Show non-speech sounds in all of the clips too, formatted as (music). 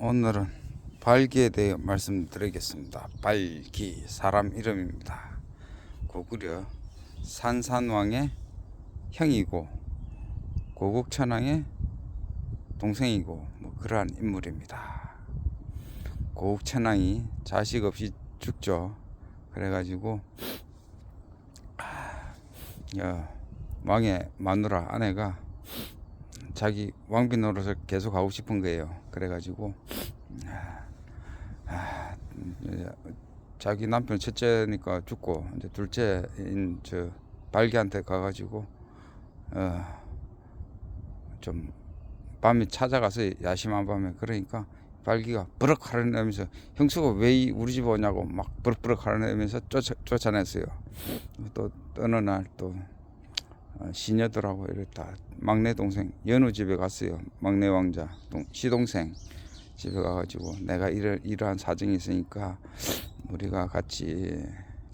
오늘은 발기에 대해 말씀드리겠습니다. 발기 사람 이름입니다. 고구려 산산왕의 형이고 고국천왕의 동생이고 뭐 그러한 인물입니다. 고국천왕이 자식 없이 죽죠. 그래가지고 아, 야, 왕의 마누라 아내가 자기 왕비 노릇을 계속 하고 싶은 거예요. 그래가지고 아, 아, 자기 남편 첫째니까 죽고 이제 둘째인 저 발기한테 가가지고 어, 좀 밤에 찾아가서 야심한 밤에 그러니까 발기가 버럭 하려내면서 형수가 왜이 우리 집 오냐고 막 버럭버럭 하려내면서 쫓아, 쫓아냈어요. 또 어느 날또 어, 시녀들하고 이랬다. 막내 동생 연우 집에 갔어요. 막내 왕자 동, 시동생 집에 가가지고 내가 이러, 이러한 사정이 있으니까 우리가 같이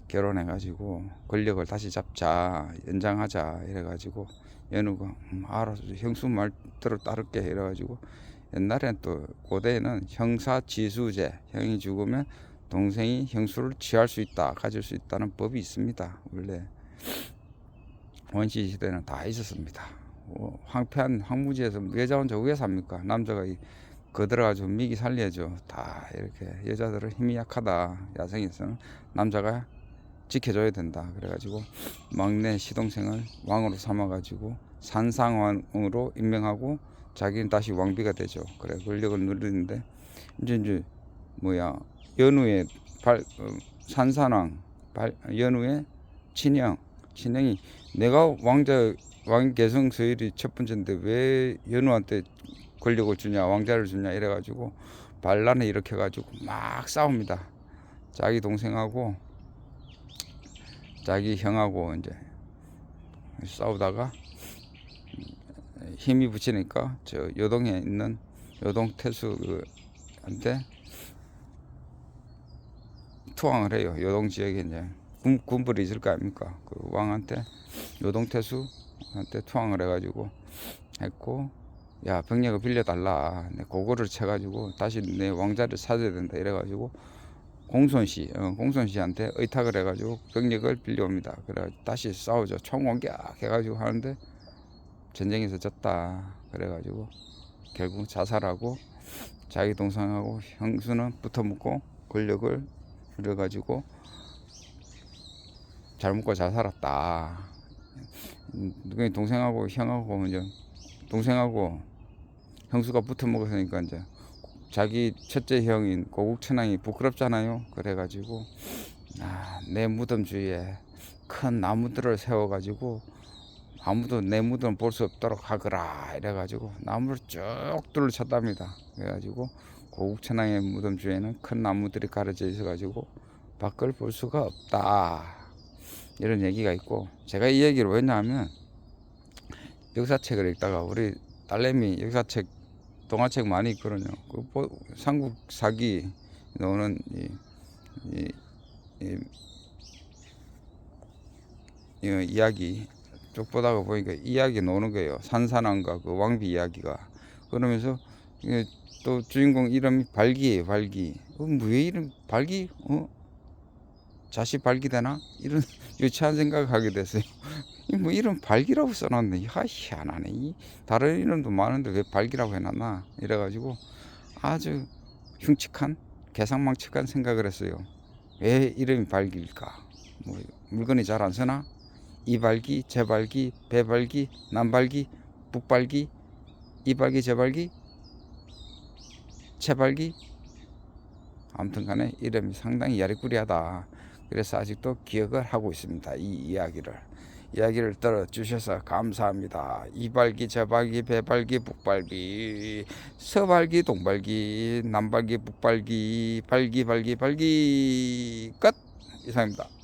결혼해가지고 권력을 다시 잡자 연장하자 이래가지고 연우가 음, 알아서 형수 말대로 따를게 이래가지고 옛날엔 또 고대에는 형사 지수제 형이 죽으면 동생이 형수를 취할 수 있다 가질 수 있다는 법이 있습니다. 원래 원시 시대는 다 있었습니다. 어, 황폐한 황무지에서 여자 혼자 왜 삽니까? 남자가 이 거들어가지고 미기 살려야죠. 다 이렇게 여자들은 힘이 약하다. 야생에서는 남자가 지켜줘야 된다. 그래가지고 막내 시동생을 왕으로 삼아가지고 산상왕으로 임명하고 자기는 다시 왕비가 되죠. 그래 권력을 누리는데 이제 이제 뭐야 연우의 발 어, 산산왕 발, 연우의 친형 친형이 내가 왕자 왕 개성 서열이 첫 번째인데 왜 연우한테 권력을 주냐 왕자를 주냐 이래가지고 반란을 일으켜가지고 막 싸웁니다. 자기 동생하고 자기 형하고 이제 싸우다가 힘이 붙이니까 저 요동에 있는 요동 태수한테 투항을 해요. 요동 지역에 이제 군, 군벌이 있을 거 아닙니까? 그 왕한테 요동태수한테 투항을 해가지고 했고 야 병력을 빌려달라. 내 고거를 쳐가지고 다시 내 왕자를 찾아야 된다 이래가지고 공손씨 어, 공손씨한테 의탁을 해가지고 병력을 빌려옵니다. 그래 다시 싸우죠. 총공격! 해가지고 하는데 전쟁에서 졌다. 그래가지고 결국 자살하고 자기 동생하고 형수는 붙어먹고 권력을 그래가지고 잘 먹고 잘 살았다. 그 동생하고 형하고 이제 동생하고 형수가 붙어 먹었으니까 이제 자기 첫째 형인 고국천왕이 부끄럽잖아요. 그래가지고 아, 내 무덤 주위에 큰 나무들을 세워가지고 아무도 내 무덤 볼 수 없도록 하거라 이래가지고 나무를 쭉 둘러쳤답니다. 그래가지고 고국천왕의 무덤 주위에는 큰 나무들이 가려져 있어가지고 밖을 볼 수가 없다. 이런 얘기가 있고 제가 이 얘기를 왜냐하면 역사책을 읽다가 우리 딸내미 역사책 동화책 많이 있거든요. 그 보- 삼국 사기 나오는 이, 이, 이, 이 이야기 쭉 보다가 보니까 이야기 나오는 거예요. 산산왕과 그 왕비 이야기가 그러면서 또 주인공 이름이 발기예요. 발기. 어, 왜 이름 발기? 어? 자식 발기되나? 이런 (laughs) 유치한 생각을 하게 됐어요. (laughs) 이뭐 이름 발기라고 써놨네. 하 희한하네. 이 다른 이름도 많은데 왜 발기라고 해놨나? 이래가지고 아주 흉측한 개상망측한 생각을 했어요. 왜 이름이 발기일까? 뭐 물건이 잘 안 서나? 이발기, 제발기, 배발기, 남발기, 북발기, 이발기, 제발기, 채발기. 아무튼 간에 이름이 상당히 야리꾸리하다. 그래서 아직도 기억을 하고 있습니다. 이 이야기를. 이야기를 들어주셔서 감사합니다. 이발기, 저발기, 배발기, 북발기, 서발기, 동발기, 남발기, 북발기, 발기, 발기, 발기, 끝! 이상입니다.